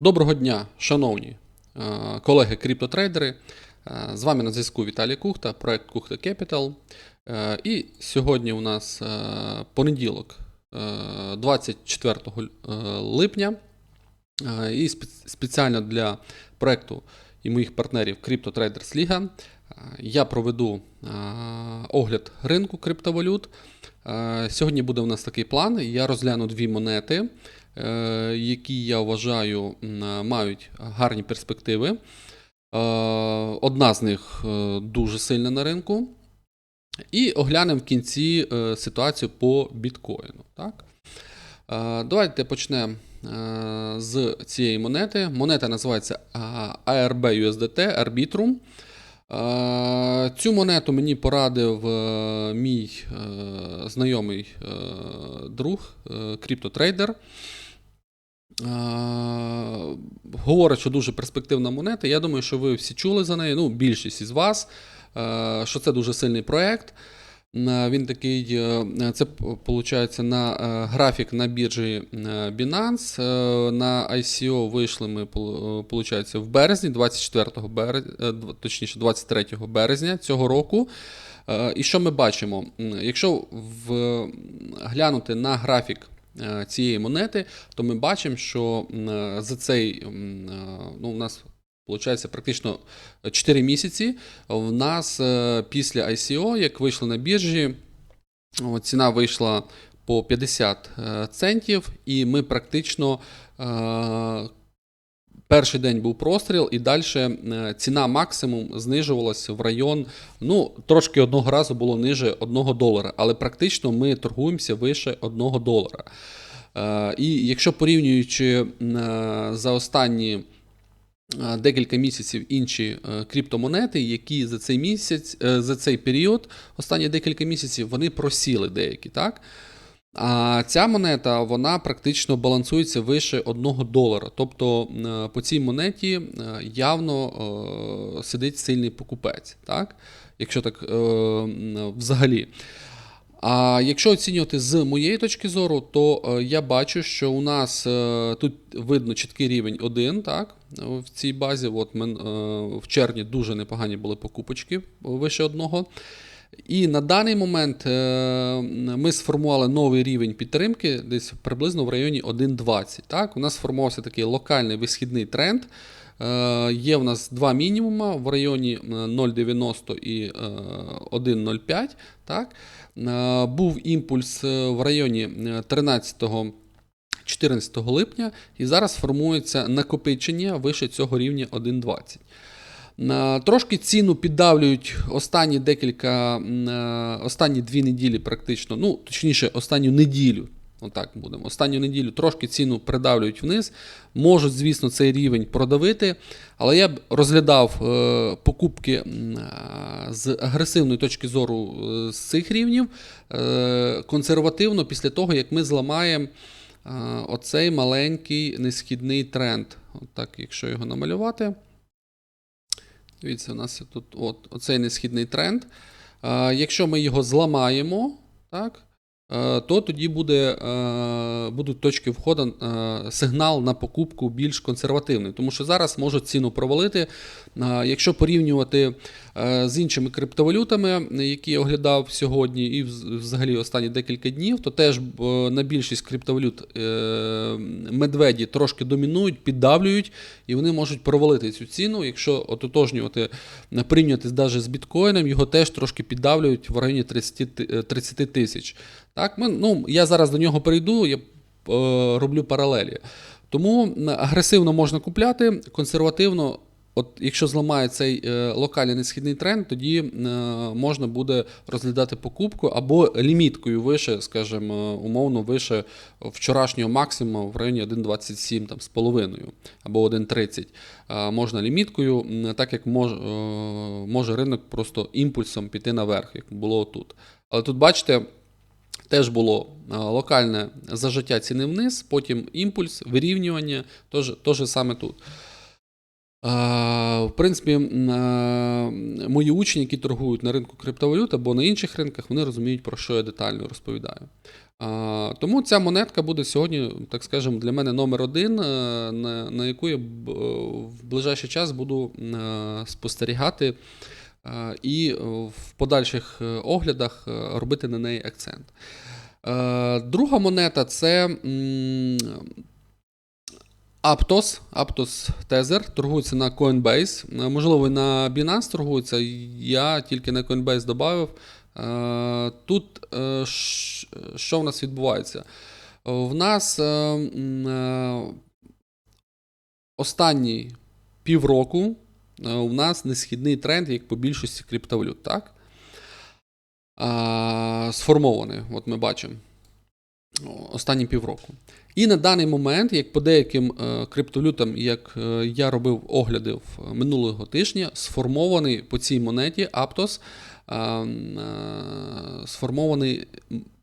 Доброго дня, шановні е, колеги криптотрейдери. Е, З вами на зв'язку Віталій Кухта, проект Кухта Capital. Е, І сьогодні у нас понеділок, е, 24 е, липня. І спе- спеціально для проекту і моїх партнерів Crypto Traders Liga е, я проведу огляд ринку криптовалют. Сьогодні буде у нас такий план. Я розгляну дві монети, які я вважаю мають гарні перспективи. Е, Одна з них е, дуже сильна на ринку. І оглянемо в кінці е, ситуацію по біткоїну. Так? Е, Давайте почнемо е, з цієї монети. Монета називається е, ARB USDT Arbitrum. Е, Цю монету мені порадив е, мій е, знайомий е, друг, е, криптотрейдер. Е, Говорить, що дуже перспективна монета. Я думаю, що ви всі чули за неї. Ну, більшість із вас, е, що це дуже сильний проект. Е, Він такий, це виходить на графік на біржі Binance. На ICO вийшли ми, виходить, в березні, 24 березня, точніше, 23 березня цього року. І що ми бачимо? Якщо в, глянути на графік цієї монети, то ми бачимо, що е, за цей е, ну, у нас виходить практично 4 місяці. В нас е, після ICO, як вийшли на біржі, ціна вийшла по 50 е, центів, і ми практично. Е, Перший день був простріл, і далі ціна максимум знижувалася в район. Ну, трошки одного разу було ниже 1 долара, але практично ми торгуємося вище 1 долара. Е, І якщо порівнюючи е, за останні е, декілька місяців інші е, криптомонети, які за цей місяць, е, за цей період, останні декілька місяців, вони просіли деякі, так? А ця монета вона практично балансується вище 1 долара. Тобто е, по цій монеті е, явно е, сидить сильний покупець, так? якщо так взагалі. А якщо оцінювати з моєї точки зору, то я бачу, що у нас тут видно чіткий рівень 1, так, в цій базі. От ми, в червні дуже непогані були покупочки вище одного. І на даний момент е, ми сформували новий рівень підтримки десь приблизно в районі 1,20. Так? У нас сформувався такий локальний висхідний тренд. Е, Є в нас два мінімума в районі е, 0,90 і е, 1,05. Так? Був імпульс в районі е, 13 14 липня, і зараз формується накопичення вище цього рівня 1,20. На- Трошки ціну піддавлюють останні декілька, е, останні дві неділі практично, ну, точніше, останню неділю. Отак будемо. Останню неділю трошки ціну придавлюють вниз. Можуть, звісно, цей рівень продавити, але я б розглядав е, покупки е, з агресивної точки зору е, з цих рівнів е, консервативно після того, як ми зламаємо е, оцей маленький несхідний тренд. Отак, якщо його намалювати. Дивіться, у нас тут от, оцей несхідний тренд. Якщо ми його зламаємо, так, то тоді буде, е, будуть точки входу, е, сигнал на покупку більш консервативний. Тому що зараз можуть ціну провалити. Е, якщо порівнювати е, з іншими криптовалютами, які я оглядав сьогодні і взагалі останні декілька днів, то теж е, на більшість криптовалют е, медведі трошки домінують, піддавлюють, і вони можуть провалити цю ціну. Якщо ототожнювати, е, порівнювати навіть з біткоїном, його теж трошки піддавлюють в районі 30 ти- е, 30 тисяч. Так, ми, ну, я зараз до нього перейду, я е, роблю паралелі. Тому агресивно можна купляти, консервативно. От якщо зламає цей е, локальний несхідний тренд, тоді е, можна буде розглядати покупку або ліміткою вище, скажімо, умовно вище вчорашнього максимуму в районі 1,27 там, з половиною або 1,30. Е, можна ліміткою, так як мож, е, може ринок просто імпульсом піти наверх, як було тут. Але тут бачите. Теж було е, локальне зажиття ціни вниз, потім імпульс, вирівнювання, теж, теж саме тут. Е, В принципі, е, мої учні, які торгують на ринку криптовалют або на інших ринках, вони розуміють, про що я детально розповідаю. Тому ця монетка буде сьогодні, так скажемо, для мене номер один, на, яку я в ближайший час буду спостерігати і е, в подальших е, оглядах е, робити на неї акцент. Е, Друга монета це Aptos, Aptos Tether, торгується на Coinbase. Е, Можливо, і на Binance торгується. Я тільки на Coinbase додав. Е, Тут е, що в нас відбувається? Е, В нас е, м, е, останні півроку е, у нас несхідний тренд, як по більшості криптовалют, так? А, Сформований, от ми бачимо останні півроку. І на даний момент, як по деяким е, криптовалютам, як е, я робив огляди минулого тижня, сформований по цій монеті Aptos, е, е, сформований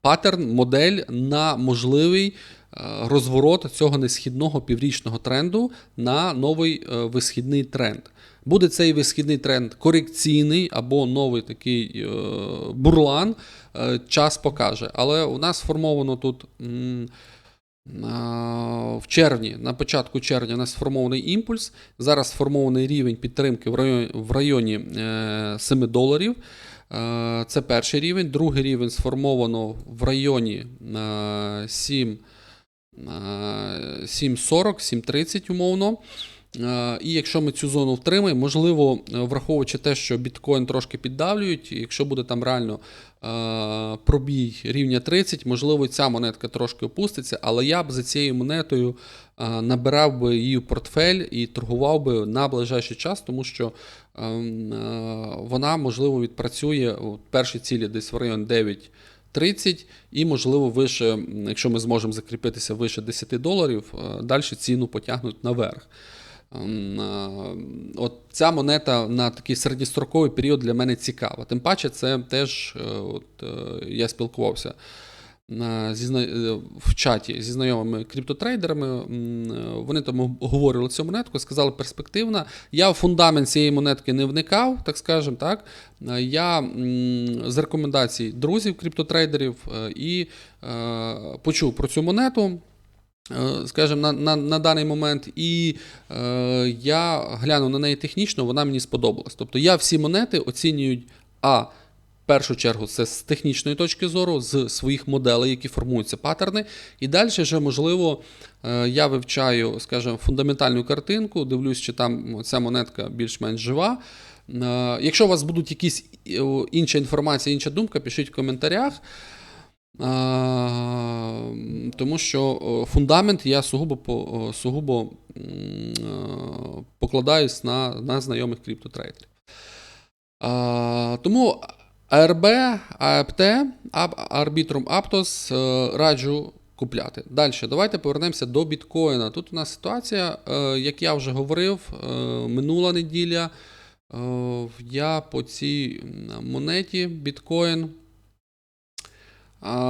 паттерн, модель на можливий е, розворот цього несхідного піврічного тренду на новий е, висхідний тренд. Буде цей висхідний тренд корекційний або новий такий е, бурлан, е, час покаже. Але у нас сформовано тут в червні, на початку червня, у нас сформований імпульс. Зараз сформований рівень підтримки в районі, в районі е, 7 доларів. Е, Це перший рівень. Другий рівень сформовано в районі е, 7. е, 7.40, 7.30 умовно. Е, І якщо ми цю зону втримаємо, можливо, е, враховуючи те, що біткоін трошки піддавлюють, якщо буде там реально е, пробій рівня 30, можливо, ця монетка трошки опуститься, але я б за цією монетою е, набирав би її в портфель і торгував би на ближайший час, тому що е, вона, можливо, відпрацює перші цілі десь в район 9. 30 і, можливо, вище, якщо ми зможемо закріпитися вище 10 доларів, е, далі ціну потягнуть наверх. Ем, е, От ця монета на такий середньостроковий період для мене цікава. Тим паче, це теж е, от, е, я спілкувався е, в чаті зі знайомими криптотрейдерами. е, Вони там говорили цю монетку, сказали перспективна. Я в фундамент цієї монетки не вникав, так скажемо. Так? Е, Я з рекомендацій друзів криптотрейдерів е, і е, почув про цю монету. е, Скажімо, на, на, на даний момент, і е, я глянув на неї технічно, вона мені сподобалась. Тобто я всі монети оцінюю А. Першу чергу, це з технічної точки зору, з своїх моделей, які формуються паттерни. І далі вже, можливо, е, я вивчаю, скажімо, фундаментальну картинку, дивлюсь, чи там ця монетка більш-менш жива. Е, Якщо у вас будуть якісь е, інша інформація, інша думка, пишіть в коментарях. Тому що фундамент я сугубо, сугубо покладаюсь на, на знайомих криптотрейдерів. Тому АРБ, АЕПТ, Arbitrum Aptos е, раджу купляти. Далі, давайте повернемося до біткоїна. Тут у нас ситуація, е, як я вже говорив, е, минула неділя. Я по цій монеті біткоін.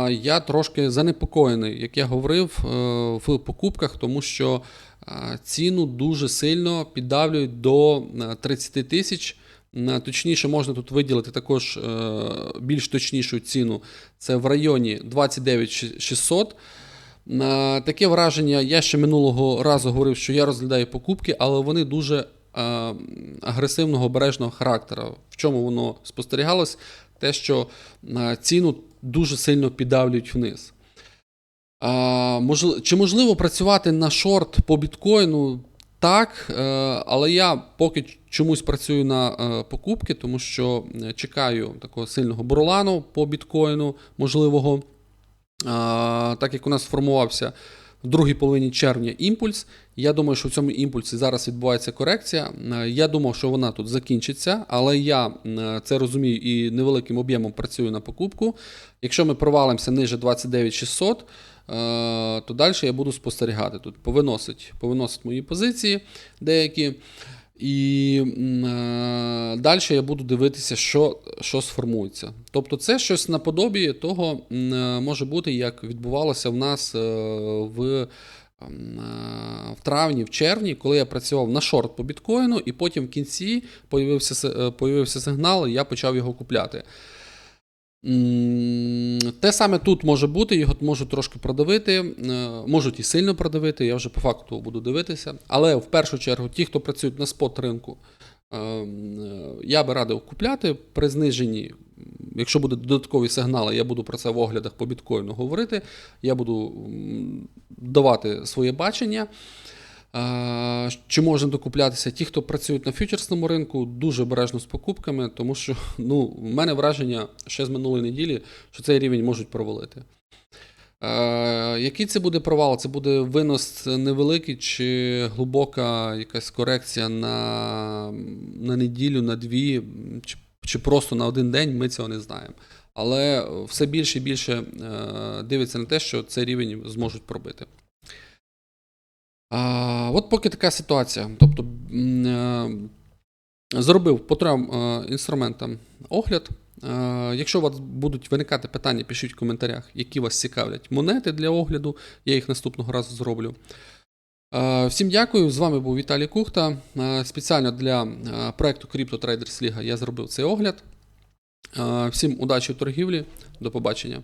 Я трошки занепокоєний, як я говорив, в покупках, тому що ціну дуже сильно піддавлюють до е, 30 тисяч. Точніше, можна тут виділити також е, більш точнішу ціну. Це в районі 29 600. Е, Таке враження, я ще минулого разу говорив, що я розглядаю покупки, але вони дуже е, агресивного обережного характеру. В чому воно спостерігалось? Те, що е, ціну дуже сильно піддавлюють вниз. Чи можливо працювати на шорт по біткоїну? Так, е, але я поки чомусь працюю на е, покупки, тому що е, чекаю такого сильного бурлану по біткоїну можливого. Так як у нас сформувався в другій половині червня імпульс, я думаю, що в цьому імпульсі зараз відбувається корекція. Я думав, що вона тут закінчиться, але я це розумію і невеликим об'ємом працюю на покупку. Якщо ми провалимося ниже 29 600, е, то далі я буду спостерігати. Тут повиносить, повиносить мої позиції деякі. І е, далі я буду дивитися, що, що сформується. Тобто, це щось наподобі того е, може бути, як відбувалося в нас е, в, е, в травні, в червні, коли я працював на шорт по біткоїну, і потім в кінці появився, е, появився сигнал, і я почав його купляти. Те саме тут може бути, його можуть трошки продавити, е, можуть і сильно продавити, я вже по факту буду дивитися. Але в першу чергу, ті, хто працюють на спот ринку, е, я би радив купляти при зниженні. Якщо будуть додаткові сигнали, я буду про це в оглядах по біткоїну говорити. Я буду давати своє бачення. Чи можна докуплятися? Ті, хто працюють на фьючерсному ринку, дуже обережно з покупками, тому що ну, в мене враження ще з минулої неділі, що цей рівень можуть провалити. Який це буде провал? Це буде винос невеликий чи глибока якась корекція на, на неділю, на дві, чи, чи просто на один день, ми цього не знаємо. Але все більше і більше е, дивиться на те, що цей рівень зможуть пробити. А, от поки така ситуація. Тобто е, зробив по трьом е, інструментам огляд. Е, якщо у вас будуть виникати питання, пишіть в коментарях, які вас цікавлять монети для огляду. Я їх наступного разу зроблю. Всім дякую. З вами був Віталій Кухта. Спеціально для проекту Crypto Traders Liga я зробив цей огляд. Всім удачі в торгівлі. До побачення.